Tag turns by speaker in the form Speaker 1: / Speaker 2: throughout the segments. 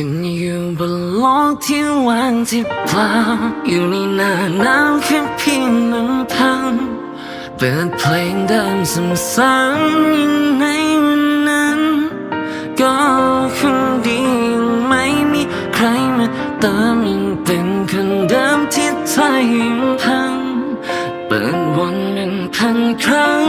Speaker 1: ฉันอยู่บนโลกที่ว่างที่เปล่า อยู่ในหน้าหนาวแค่เพียงลำพัง เปิดเพลงเดิมซ้ำๆยังในวันนั้น ก็คงดีไม่มีใครมาเติมยังเป็นคนเดิมที่ใจยังพัง เปิดวนเป็นพันครั้ง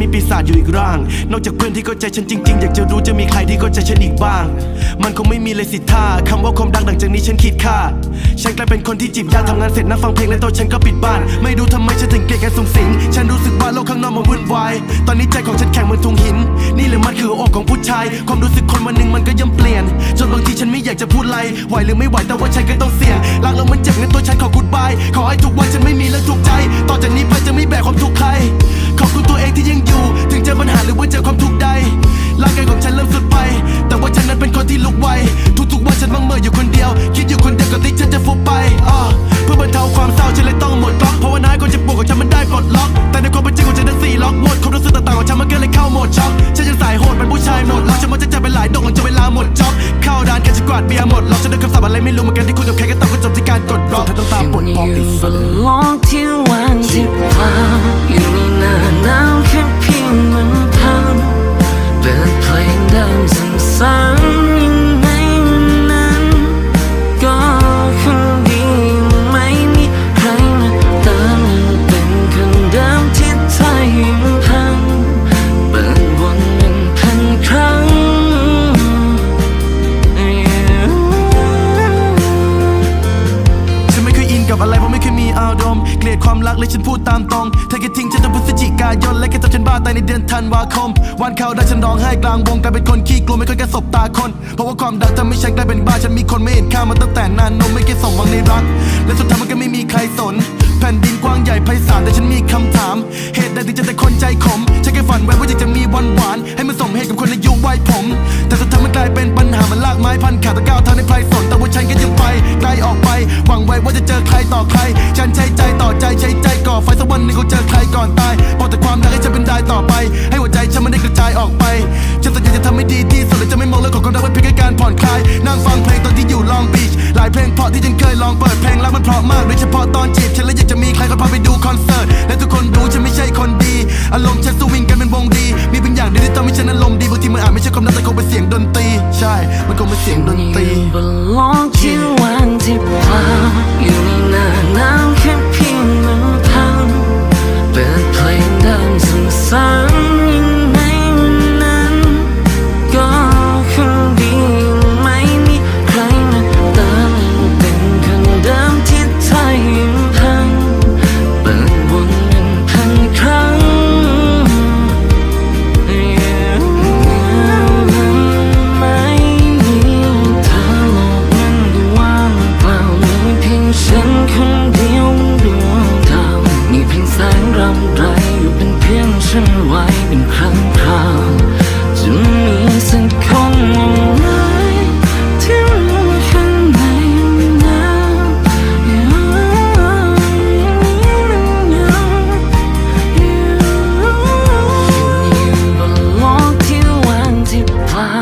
Speaker 2: มีปีศาจอยู่อีกร่าง นอกจากเพื่อนที่เข้าใจฉันจริง ๆ อยากจะรู้จะมีใครที่เข้าใจฉันอีกบ้าง มันคงไม่มีเลยสิท่าคำว่าความดังหลังจากนี้ฉันคิดค่า ฉันกลายเป็นคนที่จีบยากทำงานเสร็จนั่งฟังเพลงและตัวฉันก็ปิดบ้าน ไม่รู้ทำไมฉันถึงเกลียดการส่งสิง ฉันรู้สึกว่าโลกข้างนอกมันวุ่นวาย ตอนนี้ใจของฉันแข็งเหมือนทุงหิน นี่หรือมันคืออกของผู้ชาย ความรู้สึกคนวันหนึ่งมันก็ย่อมเปลี่ยน จนบางทีฉันไม่อยากจะพูดอะไรไหวหรือไม่ไหวแต่ว่าฉันก็ต้องเสี่ยงรักแล้วมันเจ็บงั้นตัวฉันขอกูดบายขอให้ทุกวันฉันไม่มีเรื่องทุกใจ ต่อจากนี้ไปจะไม่แบก หมดจ็อบเข้าด่านกันจะกวาดเบียร์หมดเราจะได้คำศัพท์อะไรไม่รู้เหมือนกันที่คุณกับใครก็ต้องก็จบที่การกดบล็อกเธอต้องตามปลดปอก
Speaker 1: อี
Speaker 2: ก
Speaker 1: กั
Speaker 2: บอะไรเพราะไม่เคยมีอารมณ์เกลียดความรักเลยฉันพูดตามตรงเธอแค่ทิ้งฉันจนพฤศจิกายนและแค่ทำฉันบ้าตายในเดือนธันวาคม วันเขาได้ฉันร้องไห้กลางวงกลายเป็นคนขี้กลัวไม่เคยแค่สบตาคน เพราะว่าความดังทำให้ฉันกลายเป็นบ้าฉันมีคนไม่เห็นค่ามาตั้งแต่นานนมไม่เคยสมหวังในรัก และสุดท้ายมันก็ไม่มีใครสน แผ่นดินกว้างใหญ่ไพศาลแต่ฉันมีคำถาม เหตุใดถึงจะแต่คนใจขมฉันแค่ฝันไว้ว่าอยากจะมีวันหวาน ให้มันสมเหตุกับคนอายุวัยผม แต่สุดท้ายมันกลายเป็นปัญหามันลากไม้พันขาตะก้าวทางในไพรสนแต่ว่าฉันก็ยังไป มันเพราะมากโดยเฉพาะตอนจีบฉันและอยากจะ
Speaker 1: ฉันไว้เป็นครั้งคราวจะมีสักคนไหมที่รู้ข้างในหนาวอยู่บนโลกที่ว่างที่เปล่า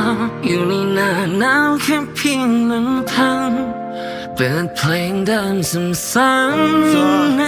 Speaker 1: อยู่ในหน้าหนาวแค่เพียงลำพังเปิดเพลงเดิมซ้ำๆใน